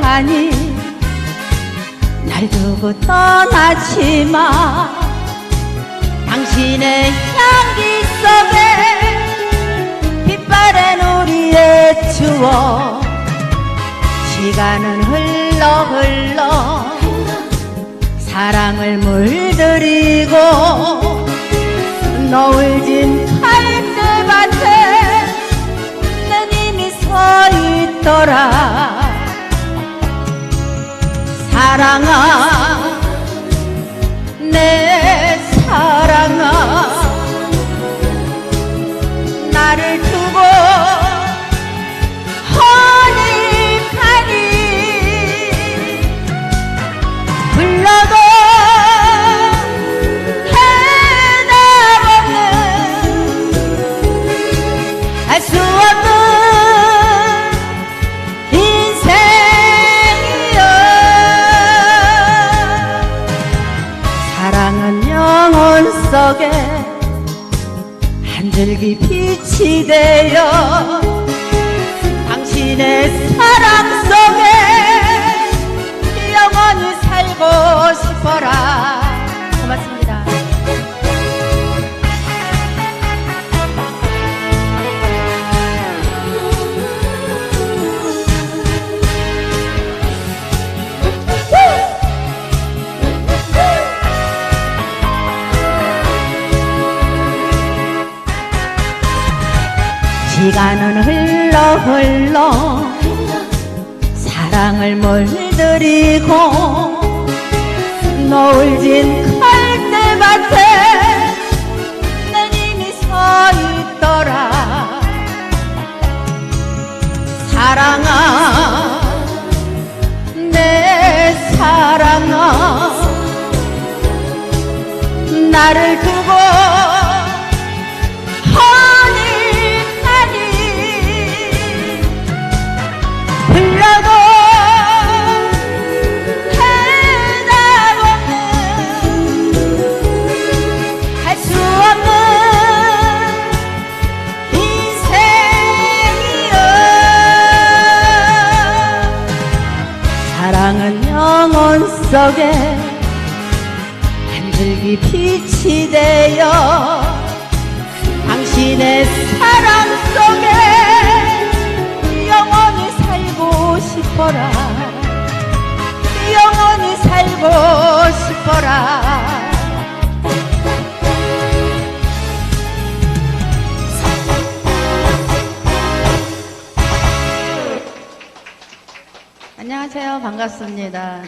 가니 날 두고 떠나지 마 당신의 향기 속에 빛바랜 우리의 추억. 시간은 흘러 흘러 사랑을 물들이고 노을 진 갈대밭에 난 이미 서 있더라 사랑아 영혼 속에 한 줄기 빛이 되어 당신의 사랑 속에 영원히 살고 싶어라. 고맙습니다 시간은 흘러 흘러 사랑을 물들이고 노을 진 갈대밭에 난 이미 서 있더라. 사랑아 내 사랑아 나를 두고 사랑은 영혼 속에 한 줄기 빛이 되어 안녕하세요. 반갑습니다